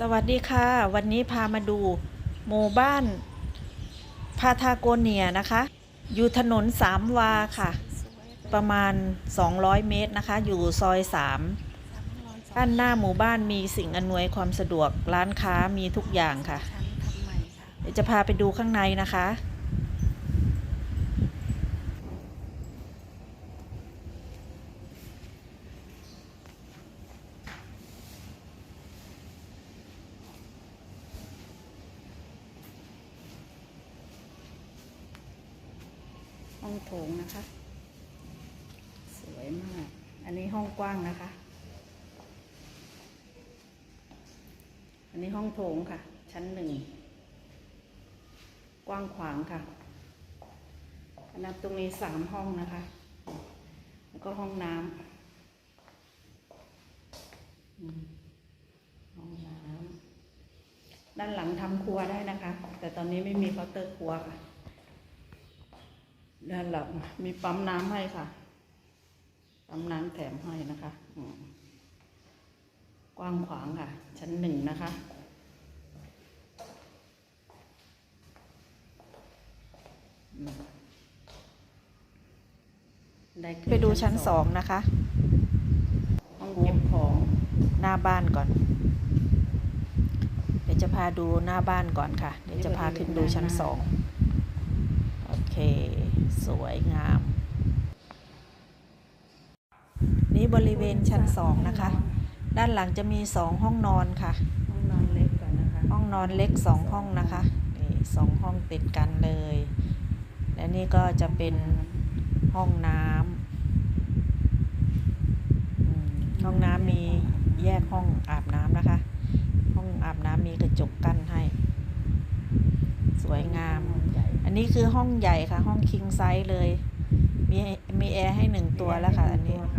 สวัสดีค่ะ วันนี้พามาดูหมู่บ้านพาทาโกเนียนะคะ อยู่ถนนสามวาค่ะ ประมาณ 200 เมตรนะคะ อยู่ซอย3ด้านหน้าหมู่บ้านมีสิ่งอำนวยความสะดวกร้านค้ามีทุกอย่างค่ะชั้นทำใหม่ค่ะเดี๋ยวจะพาไปดูข้างในนะคะ ห้องโถงนะคะ สวยมาก อันนี้ห้องกว้างนะคะ อันนี้ห้องโถงค่ะ ชั้นหนึ่ง กว้างขวางค่ะอันนั้นตรงนี้สามห้องนะคะ แล้วก็ห้องน้ำห้องน้ำด้านหลังทำครัวได้นะคะ แต่ตอนนี้ไม่มีเคาน์เตอร์ครัวค่ะ ด้านหลังมีปั๊มน้ำให้ค่ะ ปั๊มน้ำแถมให้นะคะอืมกว้างขวางค่ะ ชั้นหนึ่งนะคะอืมได้ขึ้ไปดูชั้นสองนะคะ ห้องเก็บของหน้าบ้านก่อน เดี๋ยวจะพาดูหน้าบ้านก่อนค่ะ เดี๋ยวจะพาขึ้นดูชั้นสองโอ เค สวยงาม นี่บริเวณชั้นสองนะคะ ด้านหลังจะมีสองห้องนอนค่ะ ห้องนอนเล็กก่อนนะคะ ห้องนอนเล็กสองห้องนะคะ นี่สองห้องติดกันเลย และนี่ก็จะเป็นห้องน้ำอืมห้องน้ำมีแยกห้องอาบน้ำนะคะ ห้องอาบน้ำมีกระจกกั้นให้ สวยงามใหญ่อั นนี้คือห้องใหญ่ค่ะ ห้องคิงไซส์เลย มีมีแอร์ให้หนึ่งตัวแล้วค่ะ อันนี้ห้อง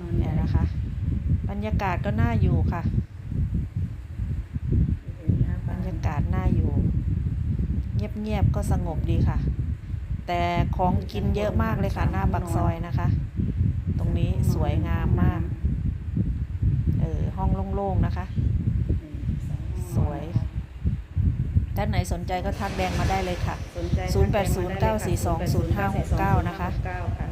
นอนใหเนี่ญ่ยนะคะ บรรยากาศก็น่าอยู่ค่ะ บรรยากาศน่าอยู่ เงียบๆก็สงบดีค่ะ แต่ของกินเยอะมากเลยค่ะ หน้าปากซอยนะคะ ตรงนี้สวยงามมาก เออห้องโล่งๆนะคะ สวย ท่านไหนสนใจก็ทักแดงมาได้เลยค่ะ สนใจ0809420569 นะคะ09ค่ะ